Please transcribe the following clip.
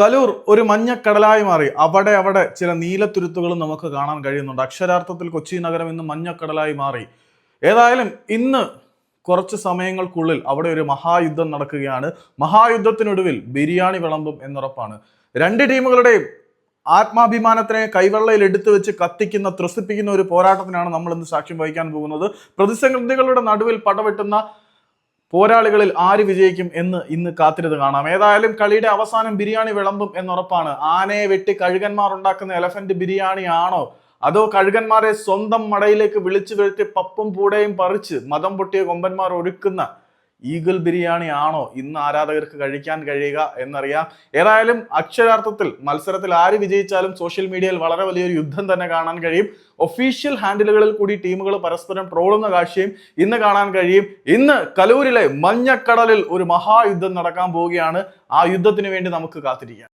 കലൂർ ഒരു മഞ്ഞ കടലായി മാറി. അവിടെ അവിടെ ചില നീലത്തുരുത്തുകളും നമുക്ക് കാണാൻ കഴിയുന്നുണ്ട്. അക്ഷരാർത്ഥത്തിൽ കൊച്ചി നഗരം ഇന്ന് മഞ്ഞക്കടലായി മാറി. ഏതായാലും ഇന്ന് കുറച്ച് സമയങ്ങൾക്കുള്ളിൽ അവിടെ ഒരു മഹായുദ്ധം നടക്കുകയാണ്. മഹായുദ്ധത്തിനൊടുവിൽ ബിരിയാണി വിളമ്പും എന്നുറപ്പാണ്. രണ്ട് ടീമുകളുടെയും ആത്മാഭിമാനത്തിനെ കൈവെള്ളയിൽ എടുത്തു വെച്ച് കത്തിക്കുന്ന ത്രസിപ്പിക്കുന്ന ഒരു പോരാട്ടത്തിനാണ് നമ്മൾ ഇന്ന് സാക്ഷ്യം വഹിക്കാൻ പോകുന്നത്. പ്രതിസന്ധികളുടെ നടുവിൽ പടവെട്ടുന്ന പോരാളികളിൽ ആര് വിജയിക്കും എന്ന് ഇന്ന് കാത്തിരുത് കാണാം. ഏതായാലും കളിയുടെ അവസാനം ബിരിയാണി വിളമ്പും എന്നുറപ്പാണ്. ആനയെ വെട്ടി കഴുകന്മാർ ഉണ്ടാക്കുന്ന എലഫന്റ് ബിരിയാണി ആണോ അതോ കഴുകന്മാരെ സ്വന്തം മടയിലേക്ക് വിളിച്ചു വരുത്തി പപ്പും പൂടയും പറിച്ച് മതം പൊട്ടിയ കൊമ്പന്മാർ ഒരുക്കുന്ന ഈഗിൾ ബിരിയാണി ആണോ ഇന്ന് ആരാധകർക്ക് കഴിക്കാൻ കഴിയുക എന്നറിയാം. ഏതായാലും അക്ഷരാർത്ഥത്തിൽ മത്സരത്തിൽ ആര് വിജയിച്ചാലും സോഷ്യൽ മീഡിയയിൽ വളരെ വലിയൊരു യുദ്ധം തന്നെ കാണാൻ കഴിയും. ഒഫീഷ്യൽ ഹാൻഡിലുകളിൽ കൂടി ടീമുകൾ പരസ്പരം ട്രോളുന്ന കാഴ്ചയും ഇന്ന് കാണാൻ കഴിയും. ഇന്ന് കലൂരിലെ മഞ്ഞക്കടലിൽ ഒരു മഹായുദ്ധം നടക്കാൻ പോവുകയാണ്. ആ യുദ്ധത്തിന് വേണ്ടി നമുക്ക് കാത്തിരിക്കാം.